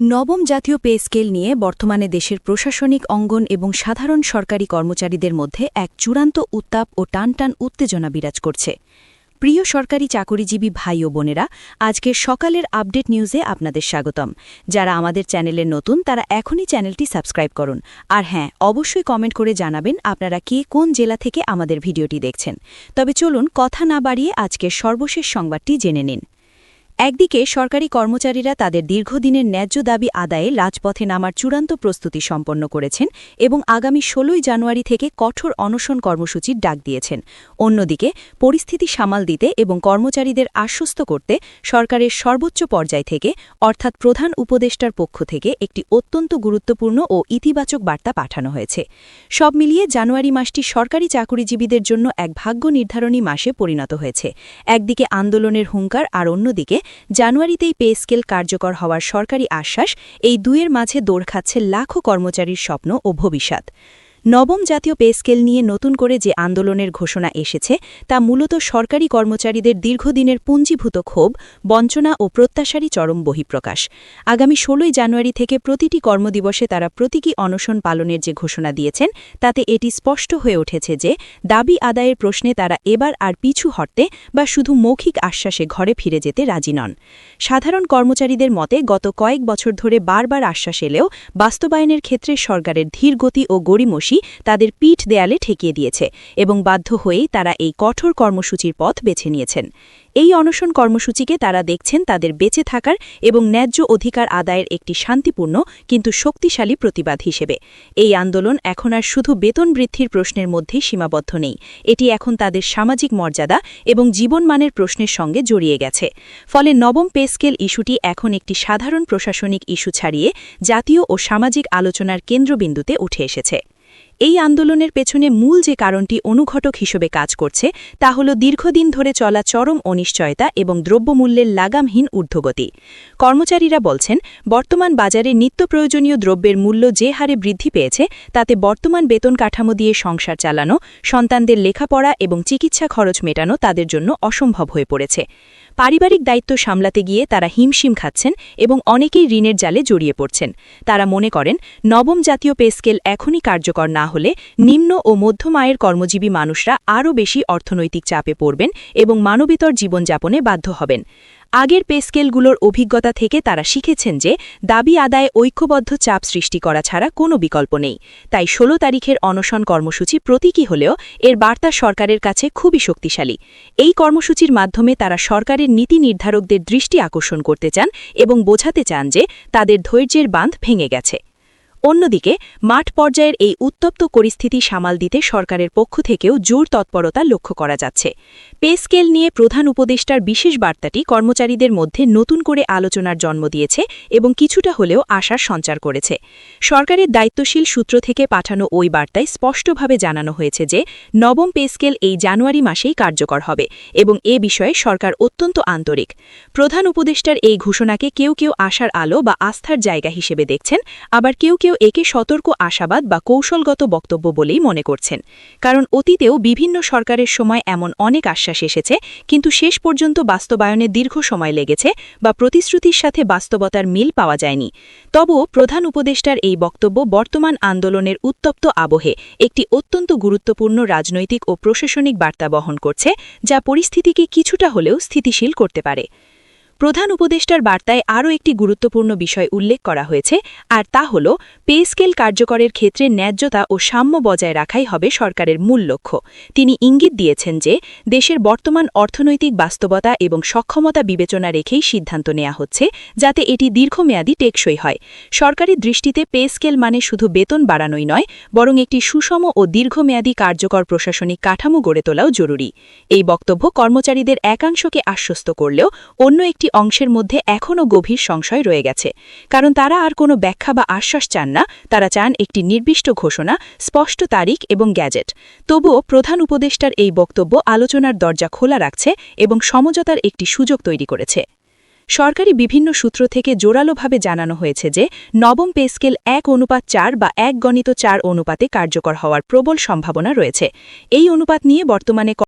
নবম জাতীয় pay scale নিয়ে বর্তমানে দেশের প্রশাসনিক অঙ্গন এবং সাধারণ সরকারি কর্মচারীদের মধ্যে এক চূড়ান্ত উত্তাপ ও টানটান উত্তেজনা বিরাজ করছে। প্রিয় সরকারি চাকরিজীবী ভাই ও বোনেরা, আজকের সকালের আপডেট নিউজে আপনাদের স্বাগতম। যারা আমাদের চ্যানেলের নতুন, তারা এখনই চ্যানেলটি সাবস্ক্রাইব করুন। আর হ্যাঁ অবশ্যই কমেন্ট করে জানাবেন আপনারা কে কোন জেলা থেকে আমাদের ভিডিওটি দেখছেন। তবে চলুন কথা না বাড়িয়ে আজকের সর্বশেষ সংবাদটি জেনে নিন। একদিকে সরকারি কর্মচারীরা তাদের দীর্ঘদিনের ন্যায্য দাবি আদায়ে রাজপথে নামার চূড়ান্ত প্রস্তুতি সম্পন্ন করেছেন এবং আগামী ষোলোই জানুয়ারি থেকে কঠোর অনশন কর্মসূচির ডাক দিয়েছেন। অন্যদিকে, পরিস্থিতি সামাল দিতে এবং কর্মচারীদের আশ্বস্ত করতে সরকারের সর্বোচ্চ পর্যায় থেকে, অর্থাৎ প্রধান উপদেষ্টার পক্ষ থেকে একটি অত্যন্ত গুরুত্বপূর্ণ ও ইতিবাচক বার্তা পাঠানো হয়েছে। সব মিলিয়ে জানুয়ারি মাসটি সরকারি চাকুরিজীবীদের জন্য এক ভাগ্য নির্ধারণী মাসে পরিণত হয়েছে। একদিকে আন্দোলনের হুঙ্কার আর অন্যদিকে জানুয়ারিতেই পে স্কেল কার্যকর হওয়ার সরকারি আশ্বাস, এই দুয়ের মাঝে দৌড় খাচ্ছে লাখো কর্মচারীর স্বপ্ন ও ভবিষ্যৎ। নবম জাতীয় পে স্কেল নিয়ে নতুন করে যে আন্দোলনের ঘোষণা এসেছে, তা মূলত সরকারি কর্মচারীদের দীর্ঘদিনের পুঞ্জীভূত ক্ষোভ, বঞ্চনা ও প্রত্যাশারী চরম বহিঃপ্রকাশ। আগামী ষোলোই জানুয়ারি থেকে প্রতিটি কর্মদিবসে তারা প্রতীকী অনশন পালনের যে ঘোষণা দিয়েছেন, তাতে এটি স্পষ্ট হয়ে উঠেছে যে, দাবি আদায়ের প্রশ্নে তারা এবার আর পিছু হটতে বা শুধু মৌখিক আশ্বাসে ঘরে ফিরে যেতে রাজি নন। সাধারণ কর্মচারীদের মতে, গত কয়েক বছর ধরে বারবার আশ্বাস এলেও বাস্তবায়নের ক্ষেত্রে সরকারের ধীরগতি ও গড়িমসি তাদের পিঠ দেয়ালে ঠেকিয়ে দিয়েছে এবং বাধ্য হয়েই তারা এই কঠোর কর্মসূচির পথ বেছে নিয়েছেন। এই অনশন কর্মসূচিকে তারা দেখছেন তাদের বেঁচে থাকার এবং ন্যায্য অধিকার আদায়ের একটি শান্তিপূর্ণ কিন্তু শক্তিশালী প্রতিবাদ হিসেবে। এই আন্দোলন এখন আর শুধু বেতন বৃদ্ধির প্রশ্নের মধ্যেই সীমাবদ্ধ নেই। এটি এখন তাদের সামাজিক মর্যাদা এবং জীবনমানের প্রশ্নের সঙ্গে জড়িয়ে গেছে। ফলে নবম পে স্কেল ইস্যুটি এখন একটি সাধারণ প্রশাসনিক ইস্যু ছাড়িয়ে জাতীয় ও সামাজিক আলোচনার কেন্দ্রবিন্দুতে উঠে এসেছে। এই আন্দোলনের পেছনে মূল যে কারণটি অনুঘটক হিসেবে কাজ করছে, তা হল দীর্ঘদিন ধরে চলা চরম অনিশ্চয়তা এবং দ্রব্যমূল্যের লাগামহীন ঊর্ধ্বগতি। কর্মচারীরা বলছেন, বর্তমান বাজারে নিত্য প্রয়োজনীয় দ্রব্যের মূল্য যে হারে বৃদ্ধি পেয়েছে, তাতে বর্তমান বেতন কাঠামো দিয়ে সংসার চালানো, সন্তানদের লেখাপড়া এবং চিকিৎসা খরচ মেটানো তাদের জন্য অসম্ভব হয়ে পড়েছে। পারিবারিক দায়িত্ব সামলাতে গিয়ে তারা হিমশিম খাচ্ছেন এবং অনেকেই ঋণের জালে জড়িয়ে পড়ছেন। তারা মনে করেন, নবম জাতীয় পে স্কেল এখনই কার্যকর না হলে নিম্ন ও মধ্যম আয়ের কর্মজীবী মানুষরা আরও বেশি অর্থনৈতিক চাপে পড়বেন এবং মানবিতর জীবনযাপনে বাধ্য হবেন। আগের পেস্কেলগুলোর অভিজ্ঞতা থেকে তারা শিখেছেন যে দাবি আদায়ে ঐক্যবদ্ধ চাপ সৃষ্টি করা ছাড়া কোনো বিকল্প নেই। তাই ১৬ তারিখের অনশন কর্মসূচি প্রতীকী হলেও এর বার্তা সরকারের কাছে খুবই শক্তিশালী। এই কর্মসূচির মাধ্যমে তারা সরকারের নীতি নির্ধারকদের দৃষ্টি আকর্ষণ করতে চান এবং বোঝাতে চান যে তাদের ধৈর্যের বাঁধ ভেঙে গেছে। অন্যদিকে, মাঠ পর্যায়ের এই উত্তপ্ত পরিস্থিতি সামাল দিতে সরকারের পক্ষ থেকেও জোর তৎপরতা লক্ষ্য করা যাচ্ছে। পে স্কেল নিয়ে প্রধান উপদেষ্টার বিশেষ বার্তাটি কর্মচারীদের মধ্যে নতুন করে আলোচনার জন্ম দিয়েছে এবং কিছুটা হলেও আশার সঞ্চার করেছে। সরকারের দায়িত্বশীল সূত্র থেকে পাঠানো ওই বার্তায় স্পষ্টভাবে জানানো হয়েছে যে, নবম পে স্কেল এই জানুয়ারি মাসেই কার্যকর হবে এবং এ বিষয়ে সরকার অত্যন্ত আন্তরিক। প্রধান উপদেষ্টার এই ঘোষণাকে কেউ কেউ আশার আলো বা আস্থার জায়গা হিসেবে দেখছেন, আবার কেউ কেউ একে সতর্ক আশাবাদ বা কৌশলগত বক্তব্য বলেই মনে করছেন। কারণ অতীতেও বিভিন্ন সরকারের সময় এমন অনেক আশ্বাস এসেছে, কিন্তু শেষ পর্যন্ত বাস্তবায়নে দীর্ঘ সময় লেগেছে বা প্রতিশ্রুতির সাথে বাস্তবতার মিল পাওয়া যায়নি। তবুও প্রধান উপদেষ্টার এই বক্তব্য বর্তমান আন্দোলনের উত্তপ্ত আবহে একটি অত্যন্ত গুরুত্বপূর্ণ রাজনৈতিক ও প্রশাসনিক বার্তা বহন করছে, যা পরিস্থিতিকে কিছুটা হলেও স্থিতিশীল করতে পারে। প্রধান উপদেষ্টার বার্তায় আরও একটি গুরুত্বপূর্ণ বিষয় উল্লেখ করা হয়েছে, আর তা হল, পে স্কেল কার্যকরের ক্ষেত্রে ন্যায্যতা ও সাম্য বজায় রাখাই হবে সরকারের মূল লক্ষ্য। তিনি ইঙ্গিত দিয়েছেন যে, দেশের বর্তমান অর্থনৈতিক বাস্তবতা এবং সক্ষমতা বিবেচনা রেখেই সিদ্ধান্ত নেওয়া হচ্ছে, যাতে এটি দীর্ঘমেয়াদী টেকসই হয়। সরকারি দৃষ্টিতে পে স্কেল মানে শুধু বেতন বাড়ানোই নয়, বরং একটি সুষম ও দীর্ঘমেয়াদী কার্যকর প্রশাসনিক কাঠামো গড়ে তোলাও জরুরি। এই বক্তব্য কর্মচারীদের একাংশকে আশ্বস্ত করলেও অন্য একটি একটি অংশের মধ্যে এখনও গভীর সংশয় রয়ে গেছে। কারণ তারা আর কোনো ব্যাখ্যা বা আশ্বাস চান না, তারা চান একটি নির্দিষ্ট ঘোষণা, স্পষ্ট তারিখ এবং গ্যাজেট। তবুও প্রধান উপদেষ্টার এই বক্তব্য আলোচনার দরজা খোলা রাখছে এবং সমঝোতার একটি সুযোগ তৈরি করেছে। সরকারি বিভিন্ন সূত্র থেকে জোরালোভাবে জানানো হয়েছে যে, নবম পে স্কেল এক অনুপাত চার বা এক গণিত চার অনুপাতে কার্যকর হওয়ার প্রবল সম্ভাবনা রয়েছে। এই অনুপাত নিয়ে বর্তমানে